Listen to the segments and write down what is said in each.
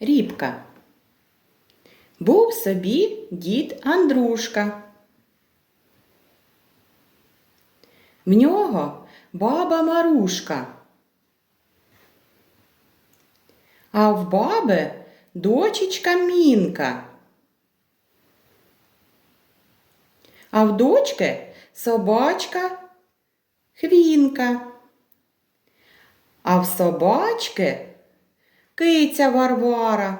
Рібка. Був собі дід Андрушка. В нього баба Марушка. А в баби дочечка Мінка. А в дочки собачка Хвінка. А в собачки киця Варвара.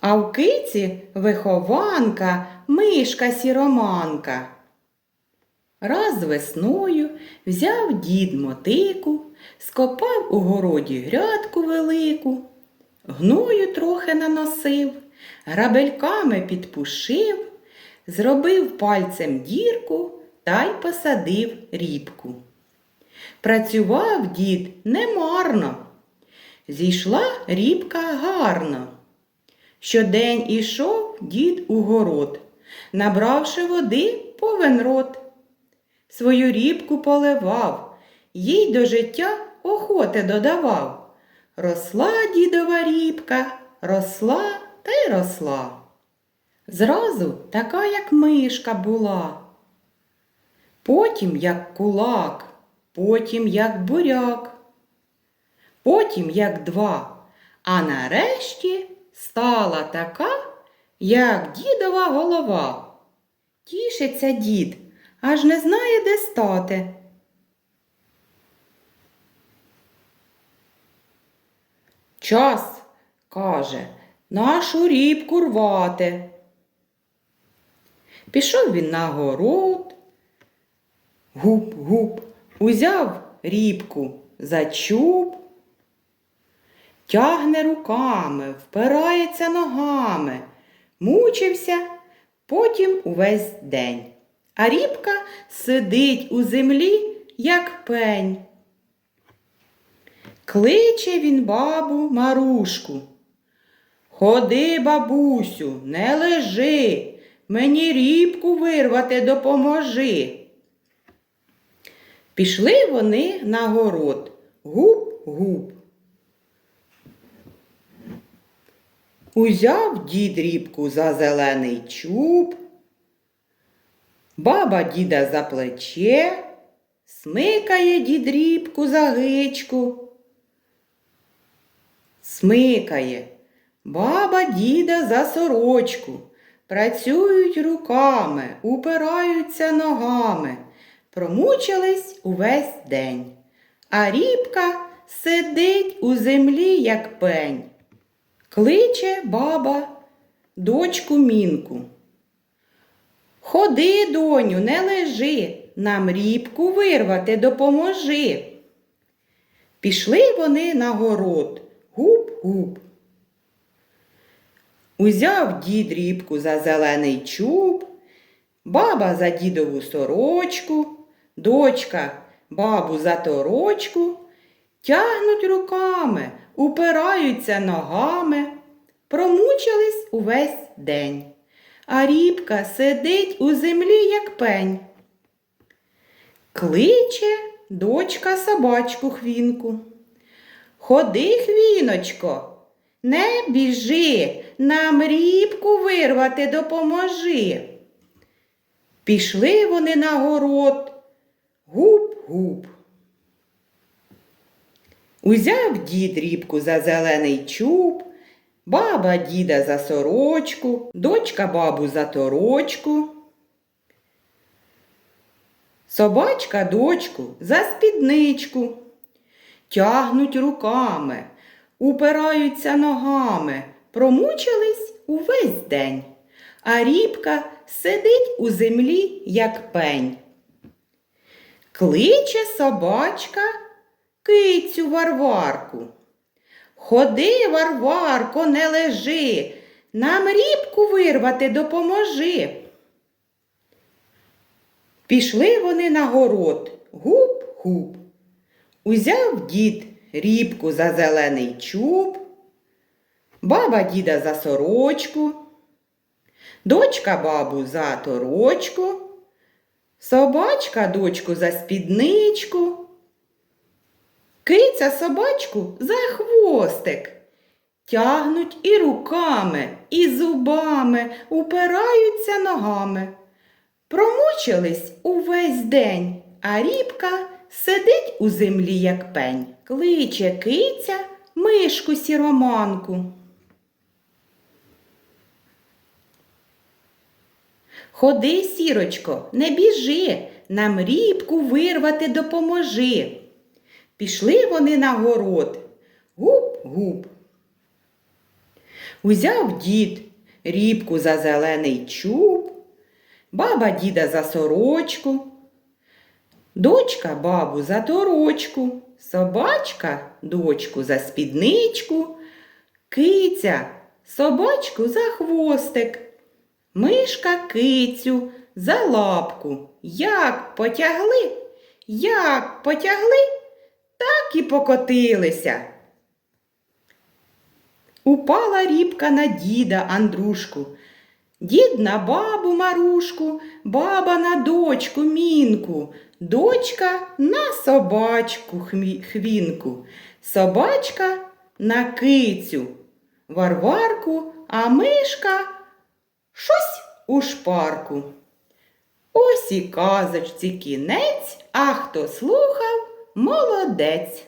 А в киці вихованка мишка сіроманка. Раз весною взяв дід мотику, скопав у городі грядку велику, гною трохи наносив, грабельками підпушив, зробив пальцем дірку та й посадив рібку. Працював дід немарно, зійшла рібка гарно. Щодень ішов дід у город, набравши води повен рот. Свою рібку поливав, їй до життя охоти додавав. Росла дідова рібка, росла та й росла. Зразу така, як мишка була. Потім як кулак, потім як буряк, потім як два, а нарешті стала така, як дідова голова. Тішиться дід, аж не знає, де стати. Час, каже, нашу рібку рвати. Пішов він на город, гуп-гуп, узяв рібку за чуб, тягне руками, впирається ногами, мучився потім увесь день. А рібка сидить у землі, як пень. Кличе він бабу Марушку. Ходи, бабусю, не лежи, мені рібку вирвати допоможи. Пішли вони на город. Гуп-гуп. Узяв дід рібку за зелений чуб, баба діда за плече, смикає дід рібку за гичку. Смикає, баба діда за сорочку, працюють руками, упираються ногами, промучились увесь день, а рібка сидить у землі, як пень. Кличе баба дочку мінку. Ходи, доню, не лежи, нам рібку вирвати допоможи. Пішли вони на город, гуп-гуп. Узяв дід рібку за зелений чуб, баба за дідову сорочку, дочка бабу за торочку, тягнуть руками, упираються ногами, промучились увесь день, а рібка сидить у землі, як пень. Кличе дочка собачку хвінку. Ходи, хвіночко, не біжи, нам рібку вирвати допоможи. Пішли вони на город. Гуп-гуп. Узяв дід рібку за зелений чуб, баба діда за сорочку, дочка бабу за торочку. Собачка дочку за спідничку. Тягнуть руками, упираються ногами, промучились увесь день, а рібка сидить у землі, як пень. Кличе собачка кицю Варварку. Ходи, Варварко, не лежи, нам рібку вирвати допоможи. Пішли вони на город, гуп-гуп. Узяв дід рібку за зелений чуб, баба діда за сорочку, дочка бабу за торочку, собачка дочку за спідничку. Киця собачку за хвостик. Тягнуть і руками, і зубами, упираються ногами. Промучились увесь день, а рібка сидить у землі, як пень. Кличе киця мишку сіроманку. Ходи, сірочко, не біжи, нам рібку вирвати допоможи. Пішли вони на город. Гуп-гуп. Узяв дід рібку за зелений чуб, баба діда за сорочку, дочка бабу за торочку, собачка дочку за спідничку, киця собачку за хвостик, мишка кицю за лапку. Як потягли, як потягли, так і покотилися. Упала рібка на діда Андрушку, дід на бабу Марушку, баба на дочку Мінку, дочка на собачку Хвінку, собачка на кицю, Варварку, а мишка щось у шпарку. Ось і казочці кінець, а хто слухав, молодець.